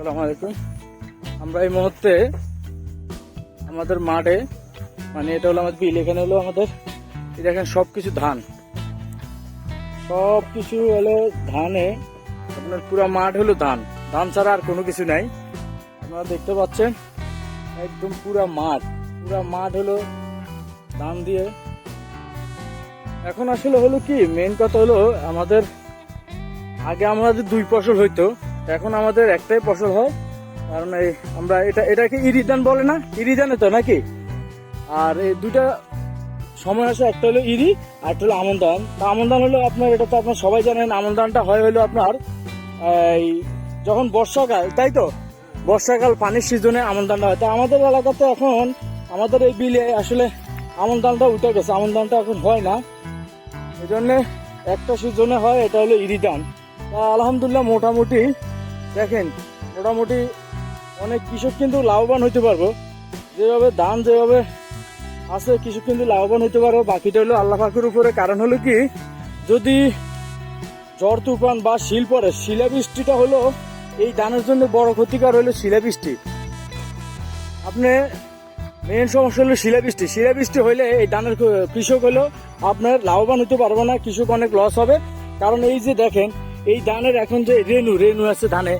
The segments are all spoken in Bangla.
আলাইকুম। আমরা এই মুহূর্তে আমাদের মাঠে মানে এটা হলো আমাদের বিল, এখানে হলো আমাদের দেখেন সব কিছু ধান। সব কিছু হলো ধানে, আপনার পুরো মাঠ হলো ধান। ধান ছাড়া আর কোনো কিছু নাই। আপনারা দেখতে পাচ্ছেন, একদম পুরা মাঠ। পুরা মাঠ হলো ধান দিয়ে। এখন আসলে হলো কি মেন কথা হলো আমাদের, আগে আমাদের দুই ফসল হইতো। এখন আমাদের একটাই ফসল হয়, কারণ এই আমরা এটা, এটাকে ইরিধান বলে না? ইরিধানে তো নাকি? আর এই দুইটা সময় আছে একটা হলো ইরি আর একটা হলো আমন ধান। আমন ধান হলো আপনার, এটা তো আপনার সবাই জানেন, আমন ধানটা হয় হলো আপনার এই যখন বর্ষাকাল, তাই তো? বর্ষাকাল পানির সিজনে আমন ধানটা হয়। তা আমাদের এলাকাতে এখন, আমাদের এই বিলে আসলে আমন ধানটা উঠে গেছে, আমন ধানটা এখন হয় না। এই জন্যে একটা সিজনে হয়, এটা হলো ইরি ধান। তা আলহামদুলিল্লাহ মোটামুটি দেখেন, মোটামুটি অনেক কৃষক কিন্তু লাভবান হইতে পারব। যেভাবে ধান যেভাবে আছে, কৃষক কিন্তু লাভবান হইতে পারব। বাকিটা হলো আল্লাহ পাকের উপরে। কারণ হলো কি, যদি ঝড়, তুফান বা শিল পড়ে শিলাবৃষ্টিটা হলো এই ধানের জন্য বড় ক্ষতিকার হলো শিলাবৃষ্টি আপনি মেন সমস্যা হলো শিলাবৃষ্টি শিলাবৃষ্টি হইলে এই ধানের কৃষক হলো আপনার লাভবান হতে পারবে না, কৃষক অনেক লস হবে। কারণ এই যে দেখেন এই ধানের এখন যে রেনু রেনু আছে ধানে,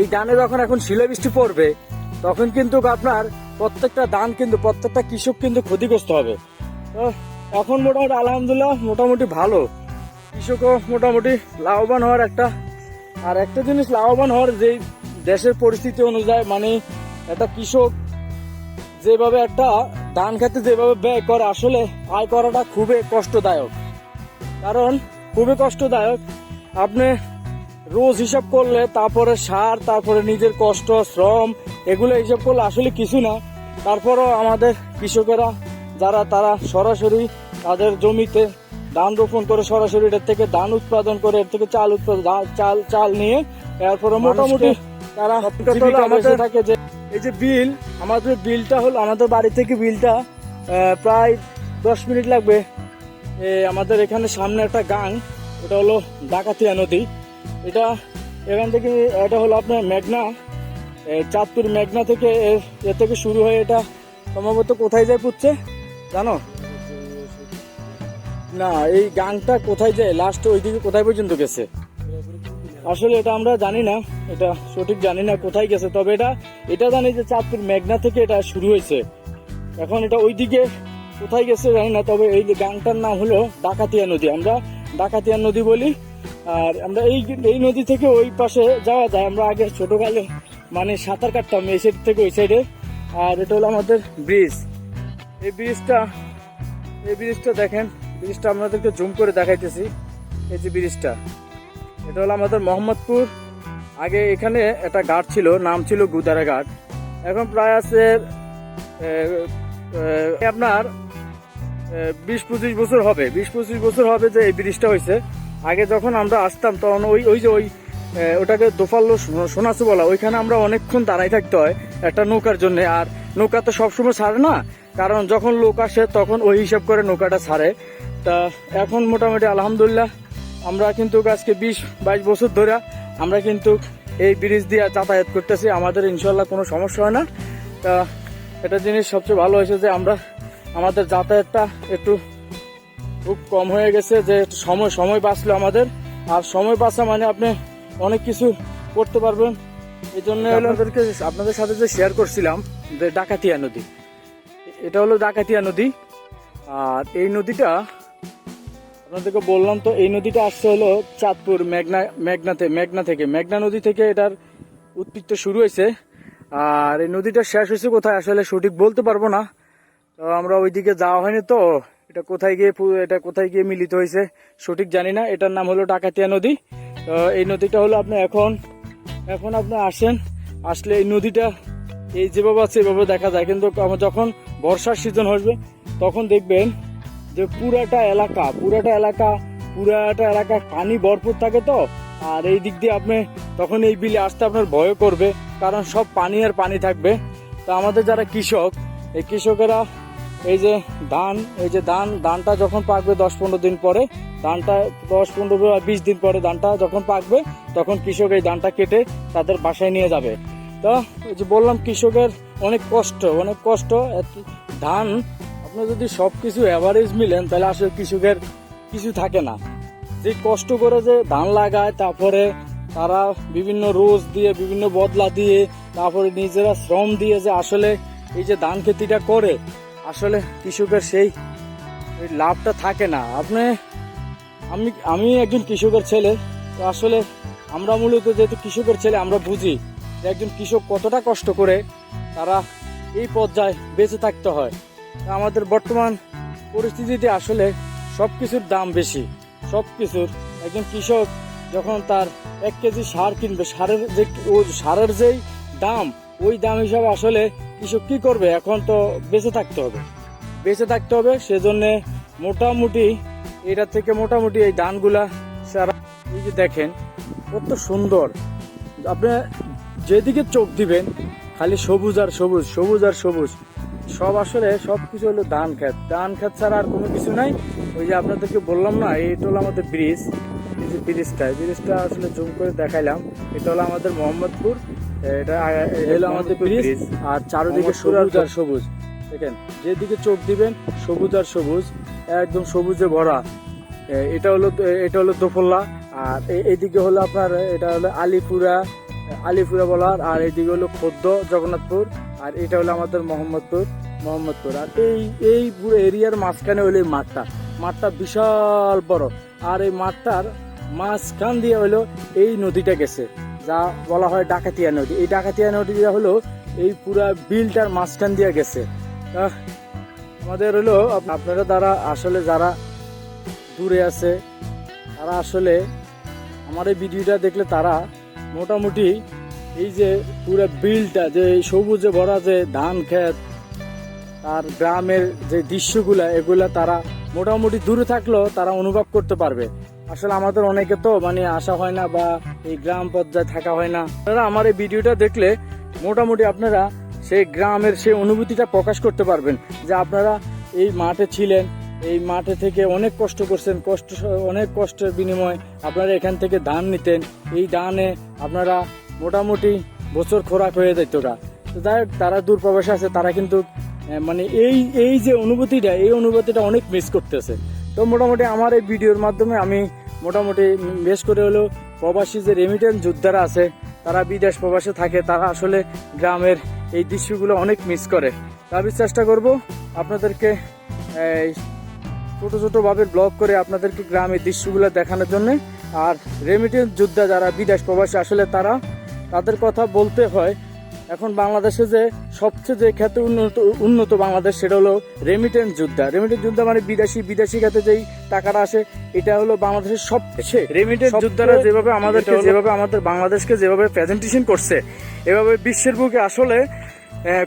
এই ধানে যখন এখন শিলাবৃষ্টি পড়বে, তখন কিন্তু আপনার প্রত্যেকটা ধান কিন্তু, প্রত্যেকটা কৃষক কিন্তু ক্ষতিগ্রস্ত হবে। এখন মোটামুটি আলহামদুলিল্লাহ মোটামুটি ভালো। কৃষকও মোটামুটি লাভবান হওয়ার একটা, আর একটা জিনিস লাভবান হওয়ার যে দেশের পরিস্থিতি অনুযায়ী মানে একটা কৃষক যেভাবে একটা ধান খেতে যেভাবে ব্যয় করে, আসলে আয় করাটা খুবই কষ্টদায়ক। কারণ খুবই কষ্টদায়ক আপনি রোজ হিসাব করলে তারপরে সার তারপরে নিজের কষ্ট শ্রম এগুলো হিসাব করলে আসলে কিছু না। তারপরও আমাদের কৃষকেরা যারা তারা সরাসরি তাদের জমিতে ধান রোপণ করে সরাসরি এর থেকে ধান উৎপাদন করে এর থেকে চাল উৎপাদন চাল চাল নিয়ে এরপরে মোটামুটি তারা থাকে যে এই যে বিল আমাদের বিলটা হলো আমাদের বাড়ি থেকে বিলটা প্রায় দশ মিনিট লাগবে। আমাদের এখানে সামনে একটা গাং এটা হলো ডাকাতিয়া নদী। এটা এখান থেকে, এটা হলো আপনার মেঘনা। চাঁদপুর মেঘনা থেকে এ- এ থেকে শুরু হয়ে এটা সম্ভবত কোথায় যায় পুচ্ছে জানো? না, এই গাংটা কোথায় যায় লাস্ট ওইদিকে কোথায় পর্যন্ত গেছে? আসলে এটা আমরা জানি না, এটা সঠিক জানি না কোথায় গেছে, তবে এটা এটা জানি যে চাঁদপুর মেঘনা থেকে এটা শুরু হয়েছে। এখন এটা ওইদিকে কোথায় গেছে জানি না, তবে এই যে গাংটার নাম হলো ডাকাতিয়া নদী। আমরা ডাকাতিয়া নদী বলি। আর আমরা এই এই নদী থেকে ওই পাশে যাওয়া যায়। আমরা আগে ছোটকালে মানে সাঁতার কাটতাম এই সাইড থেকে ওই সাইডে আর এটা হলো আমাদের ব্রিজ এই ব্রিজটা এই ব্রিজটা দেখেন। ব্রিজটা আপনাদেরকে জুম করে দেখাইতেছি। এই যে ব্রিজটা এটা হলো আমাদের মোহাম্মদপুর। আগে এখানে একটা ঘাট ছিল, নাম ছিল গুদারা ঘাট। এখন প্রায় আছে আপনার বিশ পঁচিশ বছর হবে। বিশ পঁচিশ বছর হবে যে এই ব্রিজটা হয়েছে। আগে যখন আমরা আসতাম, তখন ওই ওই যে ওই ওটাকে দোফাল্লো সোনাচু বলা। ওইখানে আমরা অনেকক্ষণ দাঁড়াই থাকতে হয় একটা নৌকার জন্য। আর নৌকা তো সবসময় ছাড়ে না। কারণ যখন লোক আসে, তখন ওই হিসাব করে নৌকাটা ছাড়ে। তা এখন মোটামুটি আলহামদুলিল্লাহ, আমরা কিন্তু আজকে বিশ, বাইশ বছর ধরে আমরা কিন্তু এই ব্রিজ দিয়ে যাতায়াত করতেছি। আমাদের ইনশাল্লাহ কোনো সমস্যা হয় না। তা এটা জিনিস সবচেয়ে ভালো হয়েছে যে আমরা আমাদের যাতায়াতটা একটু খুব কম হয়ে গেছে যে সময় সময় বাঁচলো আমাদের। আর সময় বাঁচা মানে আপনি অনেক কিছু করতে পারবেন। এই জন্য আপনাদেরকে আপনাদের সাথে যে শেয়ার করছিলাম যে ডাকাতিয়া নদী এটা হলো ডাকাতিয়া নদী। আর এই নদীটা আপনাদেরকে বললাম তো এই নদীটা আসছে হলো চাঁদপুর মেঘনা মেঘনাতে মেঘনা থেকে। মেঘনা নদী থেকে এটার উৎপত্তি শুরু হয়েছে। আর এই নদীটা শেষ হয়েছে কোথায় আসলে সঠিক বলতে পারব না। তো আমরা ওইদিকে যাওয়া হয়নি তো। এটা কোথায় গিয়ে এটা কোথায় গিয়ে মিলিত হয়েছে সঠিক জানি না। এটার নাম হলো ডাকাতিয়া নদী। তো এই নদীটা হলো আপনি এখন এখন আপনি আসেন, আসলে এই নদীটা এই যেভাবে আছে এভাবে দেখা যায়। কিন্তু যখন বর্ষার সিজন আসবে, তখন দেখবেন যে পুরাটা এলাকা পুরাটা এলাকা পুরাটা এলাকা পানি ভরপুর থাকে তো। আর এই দিক দিয়ে আপনি তখন এই বিলে আসতে আপনার ভয় করবে। কারণ সব পানি আর পানি থাকবে। তো আমাদের যারা কৃষক, এই কৃষকেরা এই যে ধান, এই যে ধান, ধানটা যখন পাকবে দশ পনেরো দিন পরে, ধানটা দশ পনেরো বা বিশ দিন পরে ধানটা যখন পাকবে, তখন কৃষক এই ধানটা কেটে তাদের বাসায় নিয়ে যাবে। তো এই যে বললাম, কৃষকের অনেক কষ্ট অনেক কষ্ট। ধান, আপনি যদি সব কিছু অ্যাভারেজ মিলেন, তাহলে আসলে কৃষকের কিছু থাকে না। যে কষ্ট করে যে ধান লাগায়, তারপরে তারা বিভিন্ন রোজ দিয়ে, বিভিন্ন বদলা দিয়ে, তারপরে নিজেরা শ্রম দিয়ে যে আসলে এই যে ধান খেতিটা করে আসলে কৃষকের সেই ওই লাভটা থাকে না। আপনি, আমি আমি একজন কৃষকের ছেলে, তো আসলে আমরা মূলত যেহেতু কৃষকের ছেলে, আমরা বুঝি যে একজন কৃষক কতটা কষ্ট করে তারা এই পর্যায়ে বেঁচে থাকতে হয়। আমাদের বর্তমান পরিস্থিতিতে আসলে সব কিছুর দাম বেশি। সব কিছুর একজন কৃষক যখন তার এক কেজি সার কিনবে, সারের যে সারের যেই দাম, ওই দাম হিসাবে আসলে কৃষক কি করবে? এখন তো বেঁচে থাকতে হবে। বেঁচে থাকতে হবে, সেজন্যে মোটামুটি এটা থেকে মোটামুটি এই ধানগুলা সারা এই যে দেখেন, কত সুন্দর। আপনি যেদিকে চোখ দিবেন, খালি সবুজ আর সবুজ সবুজ আর সবুজ। সব আসলে সব কিছু হলো ধান খেত ধান খেত ছাড়া আর কোনো কিছু নাই। ওই যে আপনাদেরকে বললাম না এইটা হলো আমাদের ব্রিজ। এই যে ব্রিজটা ব্রিজটা আসলে জুম করে দেখাইলাম। এটা হলো আমাদের মোহাম্মদপুর। এটা হলো আমাদের ব্রিজ আর চারোদিকে সবুজ আর সবুজ। দেখেন যেদিকে চোখ দিবেন সবুজ আর সবুজ একদম সবুজে ভরা। এটা হলো এটা হলো দোফল্লা আর এইদিকে হলো আপনার এটা হলো আলিপুরা আলিপুরা বলার আর এইদিকে হলো খোদ্দ জগন্নাথপুর আর এটা হলো আমাদের মোহাম্মদপুর মোহাম্মদপুর। আর এই এই পুরো এরিয়ার মাঝখানে হলো এই মাঠটা। মাঠটা বিশাল বড়। আর এই মাঠটার মাঝখান দিয়ে হলো এই নদীটা গেছে। যা বলা হয় ডাকাতিয়া নদী। এই ডাকাতিয়া নদীটা হলো এই পুরা বিলটার মাঝখান দিয়ে গেছে। আমাদের হলো আপ- আপনারা দ্বারা আসলে যারা দূরে আছে, তারা আসলে আমার এই ভিডিওটা দেখলে তারা মোটামুটি এই যে পুরো বিলটা, যে সবুজে ভরা যে ধান ক্ষেত আর গ্রামের যে দৃশ্যগুলা, এগুলা তারা মোটামুটি দূরে থাকলেও তারা অনুভব করতে পারবে। আসলে আমাদের অনেকে তো মানে আসা হয় না বা এই গ্রাম পর্যায়ে থাকা হয় না। আপনারা আমার এই ভিডিওটা দেখলে মোটামুটি আপনারা সেই গ্রামের সেই অনুভূতিটা প্রকাশ করতে পারবেন যে আপনারা এই মাঠে ছিলেন, এই মাঠে থেকে অনেক কষ্ট করছেন, কষ্ট, অনেক কষ্টের বিনিময়ে আপনারা এখান থেকে ধান নিতেন। এই ধানে আপনারা মোটামুটি বছর খোরাক হয়ে যেত তো যাই তারা দূর প্রবাসে আছে, তারা কিন্তু মানে এই এই যে অনুভূতিটা, এই অনুভূতিটা অনেক মিস করতেছে। তো মোটামুটি আমার এই ভিডিওর মাধ্যমে আমি মোটামুটি বেশ করে হলেও প্রবাসী যে রেমিটেন্স যোদ্ধারা আছে, তারা বিদেশ প্রবাসে থাকে, তারা আসলে গ্রামের এই দৃশ্যগুলো অনেক মিস করে। আমি চেষ্টা করব আপনাদেরকে, এই ছোট ছোট ভাবে ব্লগ করে আপনাদেরকে গ্রামের দৃশ্যগুলো দেখানোর জন্য। আর রেমিটেন্স যোদ্ধা যারা বিদেশ প্রবাসী আসলে তারা, তাদের কথা বলতে হয় এখন বাংলাদেশে যে সবচেয়ে যে ক্ষেত্রে উন্নত উন্নত বাংলাদেশ সেটা হলো রেমিটেন্স যোদ্ধা। রেমিটেন্স যোদ্ধা মানে বিদেশি বিদেশি খাতে যেই টাকাটা আসে এটা হলো বাংলাদেশের সবচেয়ে রেমিটেন্স যোদ্ধারা যেভাবে আমাদেরকে যেভাবে আমাদের বাংলাদেশকে যেভাবে প্রেজেন্টেশন করছে এভাবে বিশ্বের বুকে আসলে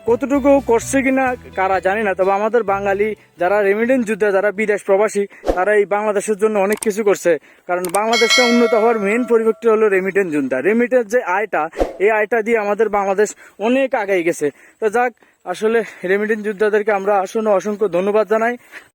কতটুকু করছে কিনা কারা জানি না, তবে আমাদের বাঙালি যারা রেমিডেন্স যোদ্ধা, যারা বিদেশ প্রবাসী, তারা এই বাংলাদেশের জন্য অনেক কিছু করছে। কারণ বাংলাদেশটা উন্নত হওয়ার মেন পরিপ্রেক্ষিতে হলো রেমিডেন্স যোদ্ধা। রেমিডেন্স যে আয়টা, এই আয়টা দিয়ে আমাদের বাংলাদেশ অনেক আগাই গেছে। তো যাক, আসলে রেমিডেন্স যোদ্ধাদেরকে আমরা আসন্ন অসংখ্য ধন্যবাদ জানাই।